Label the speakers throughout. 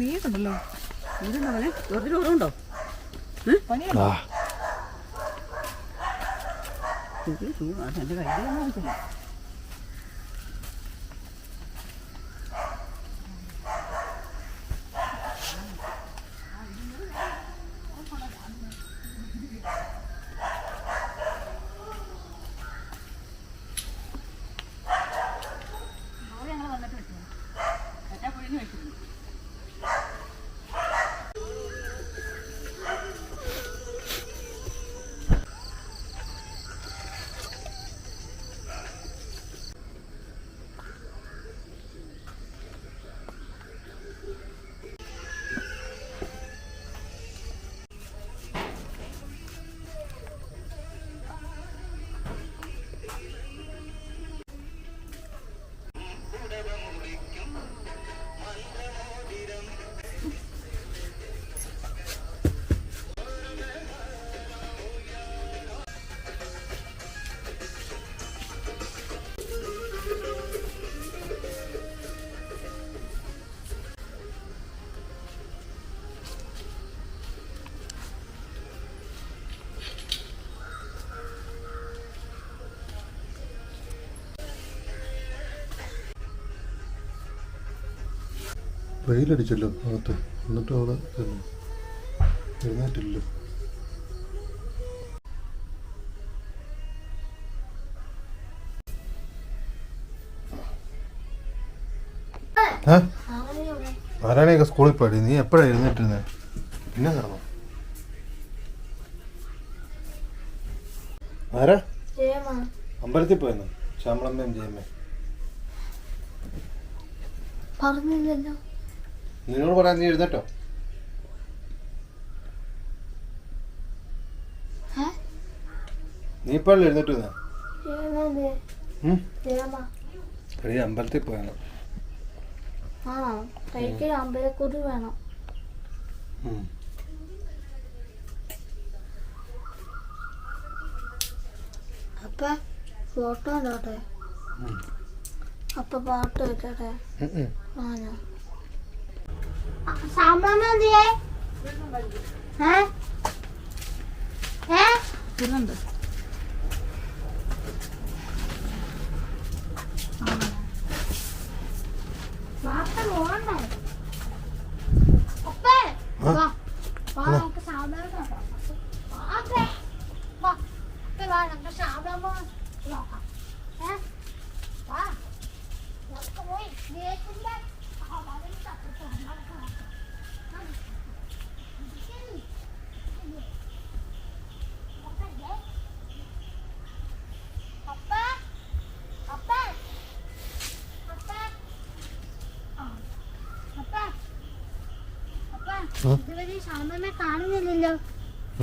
Speaker 1: നീരുണ്ടല്ലോ.
Speaker 2: ഇതെന്താ മോനെ വെറുതെ ഓർമ്മയുണ്ടോ
Speaker 1: പനിയാണോ
Speaker 3: ആ.
Speaker 2: അതെന്റെ കയ്യിലൊന്നും ആവശ്യമില്ല
Speaker 3: വെയിലടിച്ചല്ലോ അകത്ത്. എന്നിട്ട് അവിടെ എഴുന്നേറ്റില്ല എഴുന്നേറ്റില്ലല്ലോ. ആരാണെയൊക്കെ സ്കൂളിൽ പോയി നീ എപ്പോഴാണ് എഴുന്നേറ്റിരുന്നത് പിന്നെ കിടന്നു ആരാ? അമ്പലത്തിൽ പോയെന്ന്? ശ്യാമളമ്മയും ജയമ്മയും.
Speaker 4: പറഞ്ഞില്ലല്ലോ.
Speaker 3: നിന്നോട് പറയാൻ നീ എഴുന്നേറ്റോ?
Speaker 4: ഏ?
Speaker 3: നീ ഇപ്പോഴല്ലേ എഴുന്നേറ്റ് എടീ അമ്പലത്തിൽ പോയാണ്
Speaker 4: ആണോ അമ്പലക്കുറി വേണം. അപ്പ ഫോട്ടോ ഉണ്ടോട്ടെ. അപ്പ പാട്ട് വെക്കട്ടെ?
Speaker 3: ഉം
Speaker 1: સામાન
Speaker 4: દે હે? હે?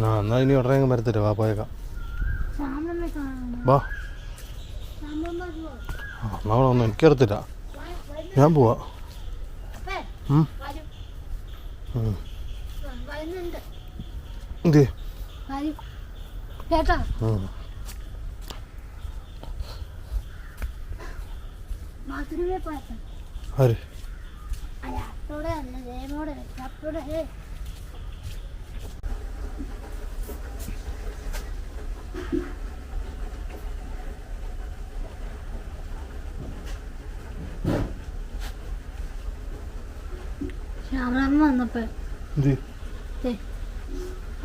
Speaker 3: ആ എന്നാ ഇനി ഉടനെ അങ്ങ് വരത്തില്ല. വാ പോയേക്കാം. വാ. എന്നാ അവിടെ ഒന്നും എനിക്കറിയത്തില്ല ഞാൻ പോവാ. എന്ത്? ആര്?
Speaker 4: ജയമോടെ അപ്പോടെ ശ്യാമളമ്മ വന്നപ്പോ.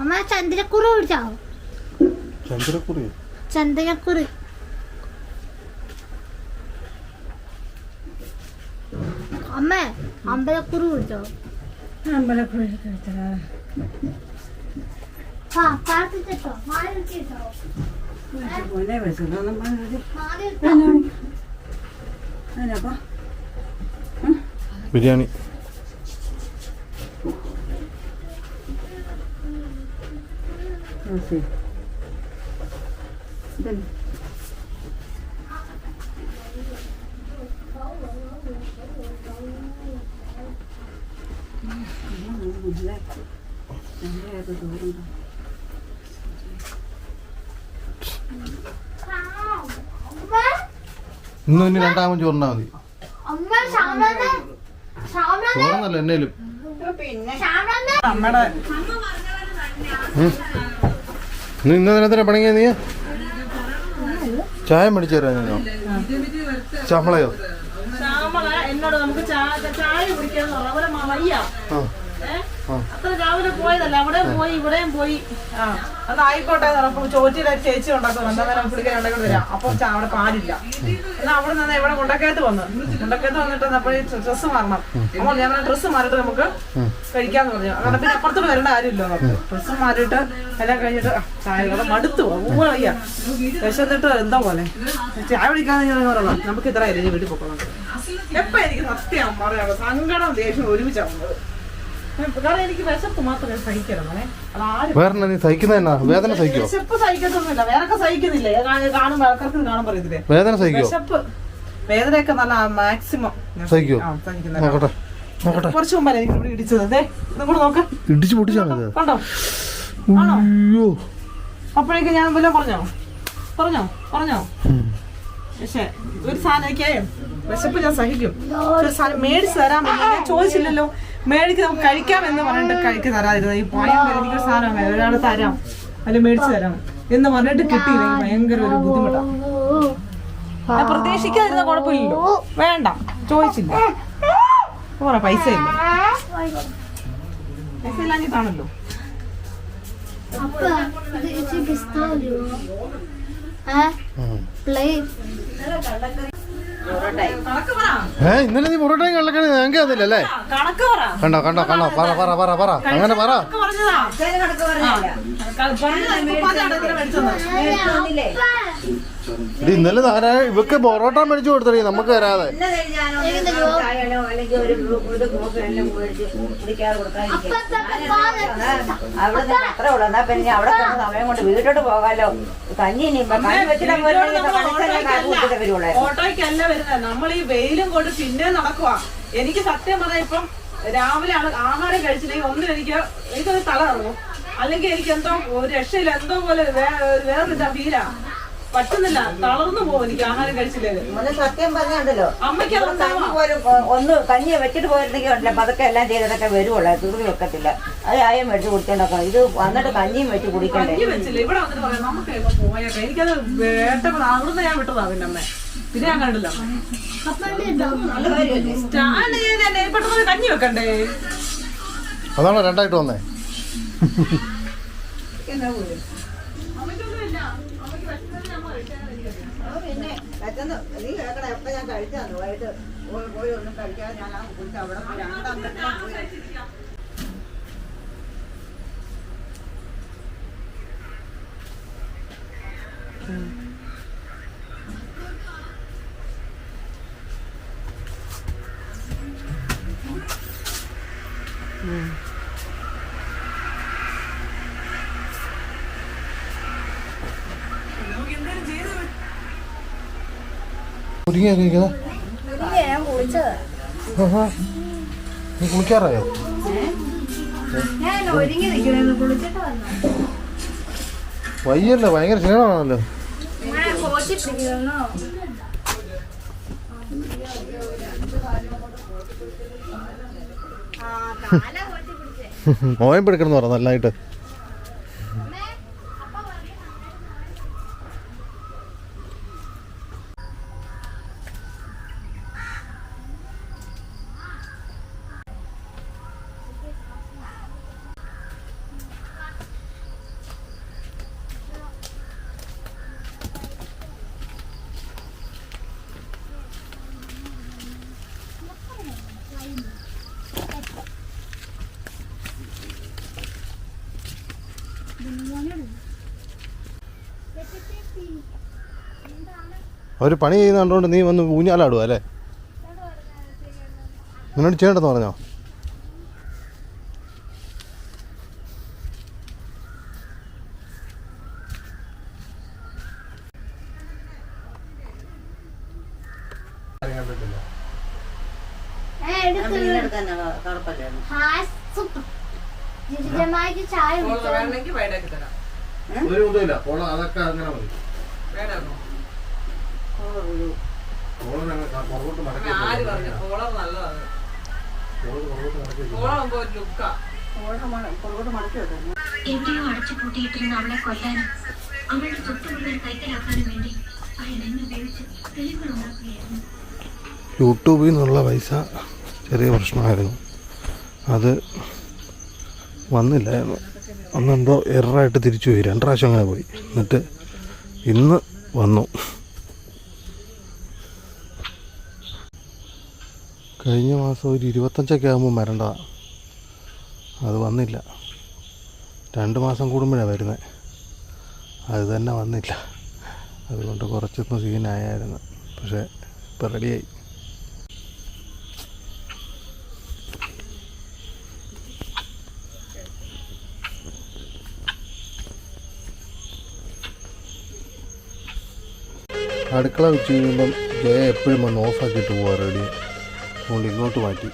Speaker 4: അമ്മ ചന്ദ്രക്കുറി പിടിച്ചോ
Speaker 3: ചന്ദ്രക്കുറി
Speaker 4: ചന്ദ്രക്കുറി അമ്മ അമ്പലക്കുറി പിടിച്ചോ
Speaker 2: ఆంబల కోడి
Speaker 4: కడతారా పోయినా
Speaker 2: వేసుకున్నానమ్మా
Speaker 3: అయినాపా
Speaker 2: బిర్యానీ Okay.
Speaker 4: Then.
Speaker 3: ഇന്നും ഇനി രണ്ടാമത് ചോറിനാ മതി. ചോറന്നല്ല എന്നേലും
Speaker 2: ഇന്ന്
Speaker 4: ശ്യാമളനെ
Speaker 1: പണിങ്ങ
Speaker 3: നീ? ഇന്ന ചായ മേടിച്ചു തരാം ഞാനോ. ചമ്മളയോ
Speaker 1: ശ്യാമള എന്നോട് നമുക്ക് ചായ കുടിക്കാൻ വയ്യ. അത്ര രാവിലെ പോയതല്ല അവിടെ പോയി ഇവിടെയും പോയി. ആ. അന്നായിക്കോട്ടെ പറഞ്ഞപ്പോ ചോറ്റിയിൽ ഒരു ചേച്ചി ഉണ്ടാക്കും എന്താ നേരം പുള്ളിക്കാരി ഉണ്ടാക്കി വരാം. അപ്പൊ അവിടെ പാലില്ല എന്നാ അവിടെ നിന്ന് ഇവിടെ മുണ്ടക്കയത്ത് വന്നു. മുണ്ടക്കയത്ത് വന്നിട്ട് അപ്പോൾ ഡ്രസ്സ് മാറണം. അപ്പോൾ ഞാൻ ഡ്രസ്സ് മാറിയിട്ട് നമുക്ക് കഴിക്കാന്ന് പറഞ്ഞു. അങ്ങനെ പിന്നെ അപ്പുറത്തോട്ട് വരേണ്ട കാര്യമില്ല നമുക്ക് ഡ്രസ്സ് മാറിയിട്ട് എല്ലാം കഴിഞ്ഞിട്ട് ചായ ഇവിടെ മടുത്തു വയ്യ വിശന്നിട്ട് എന്താ പോലെ? ചായ കുടിക്കാന്ന് ഞാൻ പറഞ്ഞു നമുക്ക് ഇത്ര ഇല്ല വീട്ടിൽ പോക്കണം എപ്പോ എനിക്ക് സത്യം പറയാം സങ്കടം ദേഷ്യം ഒരുമിച്ചാവുന്നത് കാരണം എനിക്ക് വിശപ്പ് മാത്രമേ സഹിക്കണം
Speaker 3: വേറെ നീ സഹിക്കുന്ന എന്നാ? വേദന സഹിക്കോ?
Speaker 1: വിശപ്പ് സഹിക്കത്തൊന്നുമില്ല. വേറൊക്കെ സഹിക്കുന്നില്ലേ? ആൾക്കാർക്ക് കാണാൻ പറയത്തില്ലേ?
Speaker 3: വേദന സഹിക്കോ?
Speaker 1: വിശപ്പ് വേദനയൊക്കെ നല്ല മാക്സിമം
Speaker 3: സഹിക്കോ? നോക്കട്ടെ നോക്കട്ടെ.
Speaker 1: കുറച്ച് മുമ്പല്ലേ എനിക്ക് ഇവിടെ ഇടിച്ചത്. അതെ നിങ്ങൾ നോക്ക്.
Speaker 3: ഇടിച്ചു പൊട്ടിച്ചാണത്
Speaker 1: കണ്ടോ?
Speaker 3: അയ്യോ.
Speaker 1: അപ്പോഴേക്ക് ഞാൻ പറഞ്ഞോ? പറഞ്ഞോ? പറഞ്ഞോ? പക്ഷേ ഒരു സാധനം വിശപ്പ് ഞാൻ സഹിക്കും. ഒരു സാധനം മേടിച്ച് ഞാൻ ചോദിച്ചില്ലല്ലോ. മേടിക്ക് നമുക്ക് കഴിക്കാം എന്ന് പറഞ്ഞിട്ട് കഴിക്ക് തരാതിരുന്നത്. ഈ ഭയങ്കര മേടിക്കുന്ന സാധനം ഒരാൾ തരാം. അല്ലെ മേടിച്ച് തരാം. എന്ന് പറഞ്ഞിട്ട് കിട്ടിയില്ല. ഭയങ്കര ഒരു ബുദ്ധിമുട്ടാണ് ഞാൻ പ്രതീക്ഷിക്കാതിരുന്ന കുഴപ്പമില്ലല്ലോ. വേണ്ട. ചോദിച്ചില്ല. പറ പൈസ ഇല്ല? പൈസ ഇല്ലാഞ്ഞിട്ടാണല്ലോ.
Speaker 4: അപ്പ ഏ
Speaker 3: ഇന്നലെ നീ പൊറോട്ടയും കള്ളക്കണി ഞങ്ങൾക്ക് അതില്ലല്ലേ
Speaker 1: അല്ലേ?
Speaker 3: കണ്ടോ കണ്ടോ കണ്ടോ? പറ പറ പറ പറ. അങ്ങനെ പറ. ഇത് ഇന്നലെ ആരാ ഇവക്ക് പൊറോട്ട മേടിച്ചു കൊടുത്തടി നമുക്ക് തരാതെ
Speaker 2: കൊടുക്കാതിരിക്കും. അവിടെ അത്ര ഉള്ളു. എന്നാ പിന്നെ ഞാൻ അവിടെ സമയം കൊണ്ട് വീട്ടോട്ട് പോകാലോ. കഞ്ഞി ഇനി കഞ്ഞി വെച്ചിട്ട്
Speaker 1: വരുന്നത്. നമ്മൾ ഈ വെയിലും കൊണ്ട് പിന്നെ നടക്കുക എനിക്ക് സത്യം പറയാം ഇപ്പം രാവിലെ ആണ് ആഹാരം കഴിച്ചില്ലെങ്കിൽ ഒന്നും എനിക്ക് എനിക്കൊരു തല ഇറങ്ങും അല്ലെങ്കിൽ എനിക്ക് എന്തോ ഒരു രക്ഷയിൽ എന്തോ പോലെ വേറെ വേറൊരു ഫീലാ പറ്റുന്നില്ല. തളർന്നു പോകും എനിക്ക് ആഹാരം കഴിച്ചില്ലെങ്കിൽ
Speaker 2: മോനെ സത്യം പറഞ്ഞുണ്ടല്ലോ.
Speaker 1: അമ്മയ്ക്ക്
Speaker 2: പോലും ഒന്ന് കഞ്ഞി വെച്ചിട്ട് പോയിരുന്നെങ്കിൽ ഉണ്ടല്ലോ. പതൊക്കെ എല്ലാം ചെയ്തതൊക്കെ വരുവുള്ളൂ. തുറി വെക്കത്തില്ല. അത് ആയം വെച്ച് കുടിച്ചോണ്ടാക്കണം ഇത് വന്നിട്ട് കഞ്ഞിയും വെച്ച് കുടിക്കണ്ടേ?
Speaker 1: കഞ്ഞി വെച്ചില്ല? ഇവിടെ വന്നിട്ട് പറയാം നമുക്ക് പോയേക്കാം. എനിക്കത് വേട്ടപ്പെടാം അവിടുന്ന് ഞാൻ വിട്ടതാ പിന്നെ അമ്മ പിന്നെ ഞാൻ കണ്ടല്ലോ. പെട്ടെന്ന് കഞ്ഞി വെക്കണ്ടേ?
Speaker 3: അതാണോ രണ്ടായിട്ട് വന്നേ?
Speaker 2: പിന്നെ നീ
Speaker 3: കുളിക്കാറായോ? വയ്യല്ലോ ഭയങ്കര ക്ഷീണമാണല്ലോ. മോയം പിടിക്കണം പറഞ്ഞു നല്ലതായിട്ട്
Speaker 4: അമ്മേ അപ്പ പറഞ്ഞു
Speaker 3: അവർ പണി ചെയ്യുന്ന കണ്ടുകൊണ്ട് നീ വന്ന് ഊഞ്ഞാലാടുക അല്ലേ? നിന്നോട് ചെയ്യണ്ടെന്ന് പറഞ്ഞോ?
Speaker 4: ഞാൻ ചായ കുടിച്ചത്
Speaker 1: വേണമെങ്കിൽ വൈഡാക്കി തരാം.
Speaker 3: ഒരു ഇതുമില്ല. അതൊക്കെ അങ്ങനെ മതി.
Speaker 2: ഒരു
Speaker 1: ആര് പറഞ്ഞു? കോളർ നല്ലതാണ്. കോളാകുമ്പോ ഒരു ലുക്കാ.
Speaker 5: എവിടെയോ അടച്ചു പൂട്ടിയിട്ടിരുന്ന അവളെ കൊല്ലാനും അവളുടെ സ്വത്ത് മുഴുവൻ കൈക്കലാക്കാനും വേണ്ടി അയാൾ എന്നെ ഉപയോഗിച്ച് തെളിവുകൾ ഉണ്ടാക്കുകയായിരുന്നു.
Speaker 3: യൂട്യൂബിൽ നിന്നുള്ള പൈസ ചെറിയ പ്രശ്നമായിരുന്നു. അത് വന്നില്ലായിരുന്നു. അന്നെന്തോ എററായിട്ട് തിരിച്ചു പോയി. രണ്ട് പ്രാവശ്യം അങ്ങനെ പോയി. എന്നിട്ട് ഇന്ന് വന്നു. കഴിഞ്ഞ മാസം ഒരു ഇരുപത്തഞ്ചൊക്കെ ആകുമ്പോൾ വരേണ്ട. അത് വന്നില്ല. രണ്ട് മാസം കൂടുമ്പോഴാണ് വരുന്നത് അത് തന്നെ വന്നില്ല. അതുകൊണ്ട് കുറച്ചൊന്ന് സീനായായിരുന്നു. പക്ഷേ ഇപ്പം റെഡിയായി അടുക്കള വെച്ച് കഴിയുമ്പം ജയ എപ്പോഴും വന്ന് ഓഫാക്കിയിട്ട് പോവാ അതുകൊണ്ട് ഇങ്ങോട്ട് മാറ്റി.